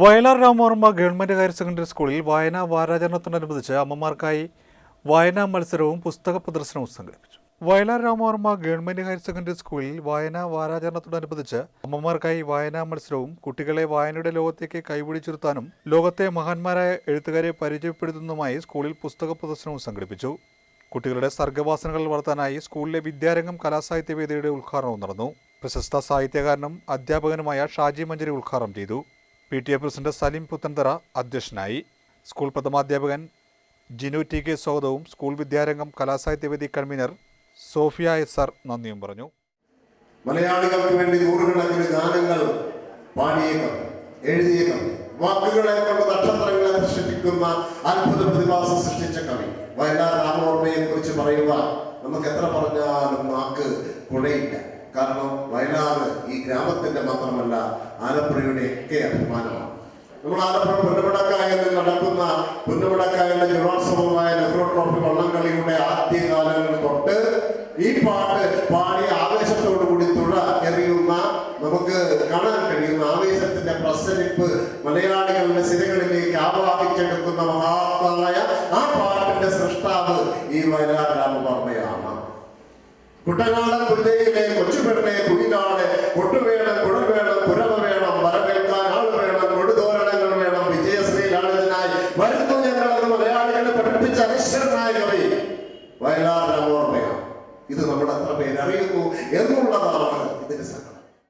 Vayalar Ramavarma government higher secondary സ്കൂളിൽ വായനാ വാരാചരണത്തോടനുബന്ധിച്ച് അമ്മമാർക്കായി വായനാ മത്സരവും പുസ്തക പ്രദർശനവും സംഘടിപ്പിച്ചു. Vayalar Ramavarma government higher secondary സ്കൂളിൽ വായനാ വാരാചരണത്തോടനുബന്ധിച്ച് അമ്മമാർക്കായി വായനാ മത്സരവും കുട്ടികളെ വായനയുടെ ലോകത്തേക്ക് കൈപിടിച്ചിരുത്താനും ലോകത്തെ മഹാന്മാരായ എഴുത്തുകാരെ പരിചയപ്പെടുത്തുന്നതുമായി സ്കൂളിൽ പുസ്തക പ്രദർശനവും സംഘടിപ്പിച്ചു. കുട്ടികളുടെ സർഗവാസനകൾ വളർത്താനായി സ്കൂളിലെ വിദ്യാരംഗം കലാസാഹിത്യവേദിയുടെ ഉദ്ഘാടനവും നടന്നു. പ്രശസ്ത സാഹിത്യകാരനും അധ്യാപകനുമായ ഷാജി മഞ്ചരി ഉദ്ഘാടനം ചെയ്തു. P T A president Saleem Puthanthara അധ്യക്ഷനായി. സ്കൂൾ പ്രഥമാധ്യാപകൻ ജിനു ടി കെ സ്വാഗതവും സ്കൂൾ വിദ്യാരംഗം കലാസാഹിത്യ വേദി കൺവീനർ സോഫിയ എസ് ആർ നന്ദിയും പറഞ്ഞു. മലയാളികൾക്ക് വേണ്ടി നൂറുകണക്കിന് ഗാനങ്ങൾ പാടിയേക്കാം എഴുതിയേക്കാം. വാക്കുകളെ കൊണ്ട് നക്ഷത്രങ്ങളെ സൃഷ്ടിക്കുന്ന അത്ഭുത പ്രതിഭാസം സൃഷ്ടിച്ച കവി വയലാർ രാമവർമ്മയെ കുറിച്ച് പറയുക നമുക്ക് എത്ര പറഞ്ഞാലും വാക്ക് കുഴയില്ല. കാരണം വയലാറ് ഈ ഗ്രാമത്തിന്റെ മാത്രമല്ല ആലപ്പുഴയുടെ ഒക്കെ അഭിമാനമാണ്. നമ്മൾ ആലപ്പുഴ പുന്നമടക്കായലിൽ നടക്കുന്ന പുന്നമടക്കായലിലെ ജലോത്സവമായ നെഹ്റു ട്രോഫി വള്ളംകളിയുടെ ആദ്യ കാലങ്ങൾ തൊട്ട് ഈ പാട്ട് പാടി ആവേശത്തോടു കൂടി തുഴ എറിയുന്ന നമുക്ക് കാണാൻ കഴിയുന്ന ആവേശത്തിന്റെ പ്രസരിപ്പ് മലയാളികളുടെ സിരകളിലേക്ക് ആവാഹിച്ചെടുക്കുന്ന മഹാത്മാവായ ആ പാട്ടിന്റെ സൃഷ്ടാവ് ഈ വയലാർ രാമവർമ്മയാണ്. കുട്ടനാടൻ പുല്ലയിലെ കൊച്ചുപെണ്ണെ കുയിലാണ് കൊട്ടുവേണം കുടം വേണം കുരവ വേണം വരവേൽക്കാൻ ആൾ വേണം കൊടുതോരണങ്ങൾ വേണം വിജയശ്രീലാളിതനായി വരുന്നു ഞങ്ങളെന്ന് മലയാളികളെ പഠിപ്പിച്ച അനശ്വരനായ കവി വയലാർ ഓർമ്മയാണ് ഇത് നമ്മൾ അത്ര പേര് അറിയുന്നു എന്നുള്ള